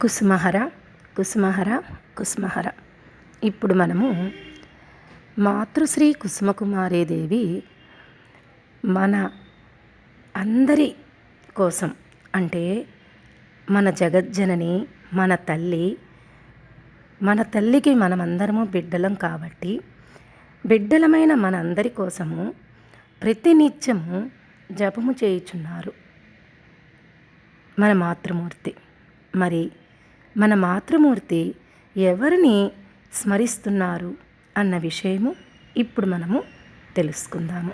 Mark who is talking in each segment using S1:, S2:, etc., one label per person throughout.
S1: కుసుమహర కుసుమహర కుసుమహర. ఇప్పుడు మనము మాతృశ్రీ కుసుమకుమారీదేవి మన అందరి కోసం అంటే మన జగజ్జనని మన తల్లి మన తల్లికి మనమందరము బిడ్డలం కాబట్టి బిడ్డలమైన మనందరి కోసము ప్రతినిత్యము జపము చేయుచున్నారు మన మాతృమూర్తి. మరి మన మాతృమూర్తి ఎవరిని స్మరిస్తున్నారు అన్న విషయము ఇప్పుడు మనము తెలుసుకుందాము.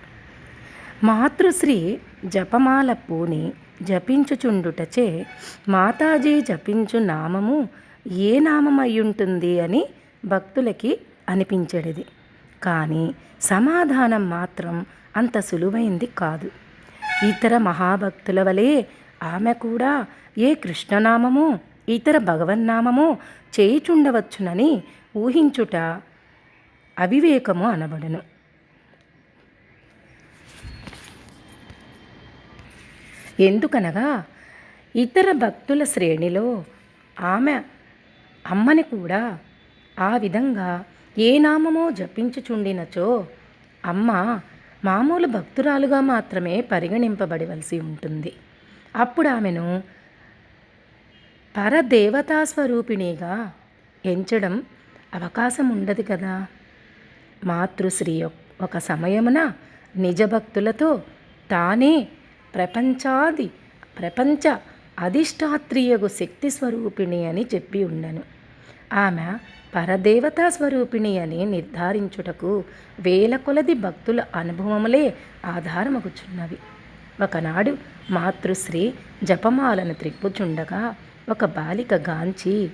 S1: మాతృశ్రీ జపమాల పూని జపించుచుండుటచే మాతాజీ జపించు నామము ఏ నామమయ్యుంటుంది అని భక్తులకి అనిపించడిది. కానీ సమాధానం మాత్రం అంత సులువైంది కాదు. ఇతర మహాభక్తుల వలె ఆమె కూడా ఏ కృష్ణనామము ఇతర భగవన్నామము చేయుచుండవచ్చునని ఊహించుట అవివేకము అనబడును. ఎందుకనగా ఇతర భక్తుల శ్రేణిలో ఆమె అమ్మని కూడా ఆ విధంగా ఏ నామమో జపించుచుండినచో అమ్మ మామూలు భక్తురాలుగా మాత్రమే పరిగణింపబడవలసి ఉంటుంది. అప్పుడు ఆమెను పరదేవతా స్వరూపిణిగా ఎంచడం అవకాశం ఉండదు కదా. మాతృశ్రీ ఒక సమయమున నిజభక్తులతో తానే ప్రపంచాది ప్రపంచ అధిష్టాత్రియగు శక్తి స్వరూపిణి అని చెప్పి ఉండను ఆమె పరదేవతా స్వరూపిణి అని నిర్ధారించుటకు వేల కొలది భక్తుల అనుభవములే ఆధారమగుచున్నవి. ఒకనాడు మాతృశ్రీ జపమాలను త్రిప్పుచుండగా ఒక బాలిక గాంచి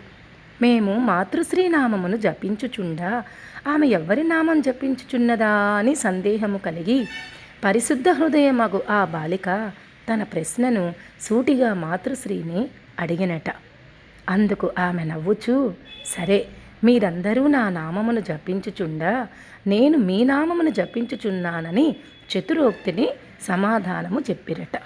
S1: మేము మాతృశ్రీ నామమును జపించుచుండా ఆమె ఎవరి నామం జపించుచున్నదా? అని సందేహము కలిగి పరిశుద్ధ హృదయమగు ఆ బాలిక తన ప్రశ్నను సూటిగా మాతృశ్రీని అడిగినట. అందుకు ఆమె నవ్వుచూ సరే మీరందరూ నా నామమును జపించుచుండా నేను మీ నామమును జపించుచున్నానని చతురోక్తిని సమాధానము చెప్పిరట.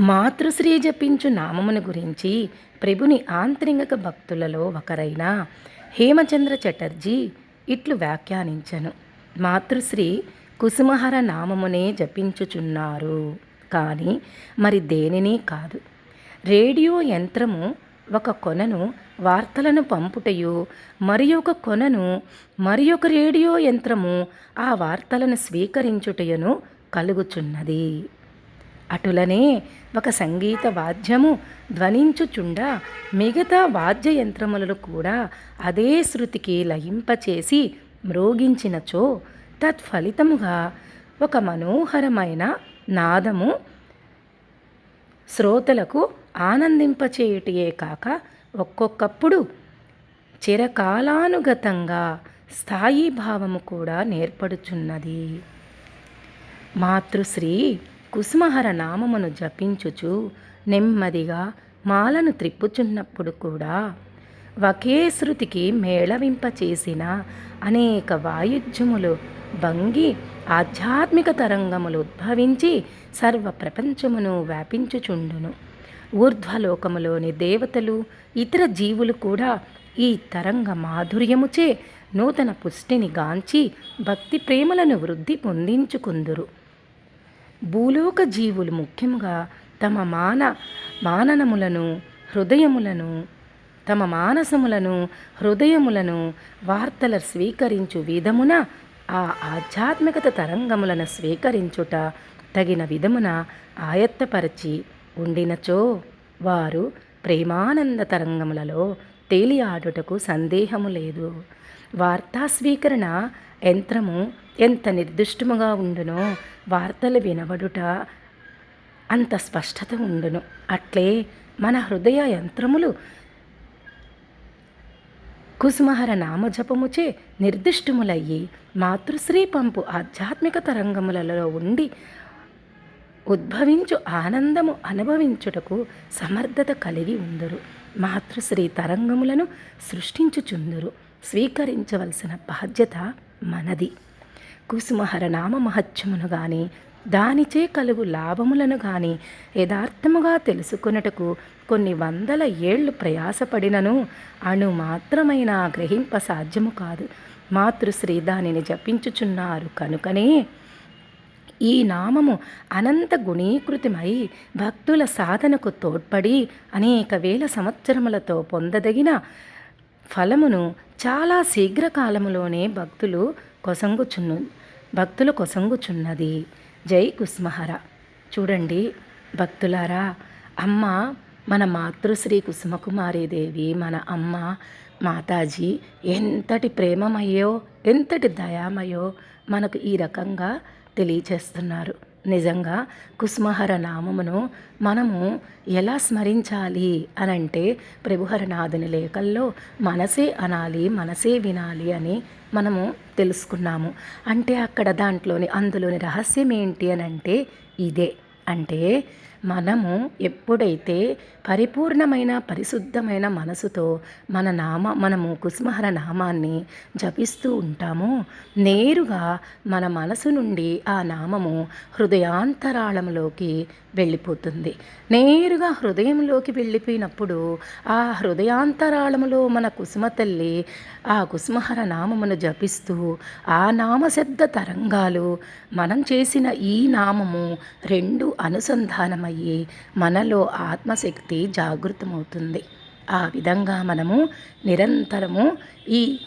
S1: మాతృశ్రీ జపించు నామమును గురించి ప్రభుని ఆంతరింగక భక్తులలో ఒకరైన హేమచంద్ర చటర్జీ ఇట్లు వ్యాఖ్యానించను. మాతృశ్రీ కుసుమహర నామమునే జపించుచున్నారు. కానీ మరి దేనిని కాదు. రేడియో యంత్రము ఒక కొనను వార్తలను పంపుటయు మరి ఒక కొనను మరి ఒక రేడియో యంత్రము ఆ వార్తలను స్వీకరించుటయును కలుగుచున్నది. అటులనే ఒక సంగీత వాద్యము ధ్వనించుచుండా మిగతా వాద్య యంత్రములను కూడా అదే శృతికి లయింపచేసి మ్రోగించినచో తత్ఫలితముగా ఒక మనోహరమైన నాదము శ్రోతలకు ఆనందింపచేయుటయే కాక ఒక్కొక్కప్పుడు చిరకాలానుగతంగా స్థాయి భావము కూడా నేర్పడుచున్నది. మాతృశ్రీ కుసుమహర నామమును జపించుచు నెమ్మదిగా మాలను త్రిప్పుచున్నప్పుడు కూడా ఒకే శృతికి మేళవింపచేసిన అనేక వాయుజ్యములు భంగి ఆధ్యాత్మిక తరంగములు ఉద్భవించి సర్వ ప్రపంచమును వ్యాపించుచుండును. ఊర్ధ్వలోకములోని దేవతలు ఇతర జీవులు కూడా ఈ తరంగ మాధుర్యముచే నూతన పుష్టిని గాంచి భక్తి ప్రేమలను వృద్ధి పొందించుకుందురు. భూలోక జీవులు ముఖ్యంగా తమ మాన మాననములను హృదయములను తమ మానసములను హృదయములను వార్తల స్వీకరించు విధమున ఆ ఆధ్యాత్మికత తరంగములను స్వీకరించుట తగిన విధమున ఆయత్తపరచి ఉండినచో వారు ప్రేమానంద తరంగములలో తేలియాడుటకు సందేహము లేదు. వార్తా స్వీకరణ యంత్రము ఎంత నిర్దిష్టముగా ఉండునో వార్తలు వినబడుట అంత స్పష్టత ఉండును. అట్లే మన హృదయ యంత్రములు కుసుమహర నామజపముచే నిర్దిష్టములయ్యి మాతృశ్రీ పంపు ఆధ్యాత్మిక తరంగములలో ఉండి ఉద్భవించు ఆనందము అనుభవించుటకు సమర్థత కలిగి ఉందరు. మాతృశ్రీ తరంగములను సృష్టించుచుందురు. స్వీకరించవలసిన బాధ్యత మనది. కుసుమహర నామ మహత్యమును గాని దానిచే కలుగు లాభములను గాని యథార్థముగా తెలుసుకొనుటకు కొన్ని వందల ఏళ్ళు ప్రయాసపడినను అణు మాత్రమైన గ్రహింప సాధ్యము కాదు. మాతృశ్రీ దానిని జపించుచున్నారు కనుకనే ఈ నామము అనంత గుణీకృతమై భక్తుల సాధనకు తోడ్పడి అనేక వేల సంవత్సరములతో పొందదగిన ఫలమును చాలా శీఘ్రకాలములోనే భక్తులు కొసంగుచున్ను భక్తులు కొసంగుచున్నది. జై కుస్మహర. చూడండి భక్తులారా అమ్మ మన మాతృశ్రీ కుసుమకుమారీదేవి మన అమ్మ మాతాజీ ఎంతటి ప్రేమమయ్యో ఎంతటి దయామయో మనకు ఈ రకంగా తెలియచేస్తున్నారు. నిజంగా కుస్మహర నామమును మనము ఎలా స్మరించాలి అనంటే ప్రభుహరనాథుని లేఖల్లో మనసే అనాలి మనసే వినాలి అని మనము తెలుసుకున్నాము. అంటే అక్కడ దాంట్లోని అందులోని రహస్యం ఏంటి అని అంటే ఇదే. అంటే మనము ఎప్పుడైతే పరిపూర్ణమైన పరిశుద్ధమైన మనసుతో మన నామ మనము కుసుమహర నామాన్ని జపిస్తూ ఉంటామో నేరుగా మన మనసు నుండి ఆ నామము హృదయాంతరాళంలోకి వెళ్ళిపోతుంది. నేరుగా హృదయంలోకి వెళ్ళిపోయినప్పుడు ఆ హృదయాంతరాళములో మన కుసుమ తల్లి ఆ కుసుమహర నామమును జపిస్తూ ఆ నామశబ్ద తరంగాలు మనం చేసిన ఈ నామము రెండు అనుసంధానమయ్యి మనలో ఆత్మశక్తి జాగృతమవుతుంది. ఆ విధంగా మనము నిరంతరము ఈ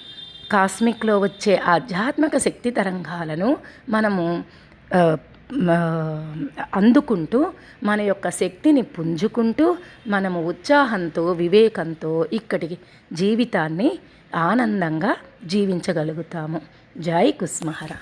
S1: కాస్మిక్లో వచ్చే ఆధ్యాత్మిక శక్తి తరంగాలను మనము అందుకుంటూ మన యొక్క శక్తిని పుంజుకుంటూ మనము ఉత్సాహంతో వివేకంతో ఇక్కడి జీవితాన్ని ఆనందంగా జీవించగలుగుతాము. జై కుస్మహరా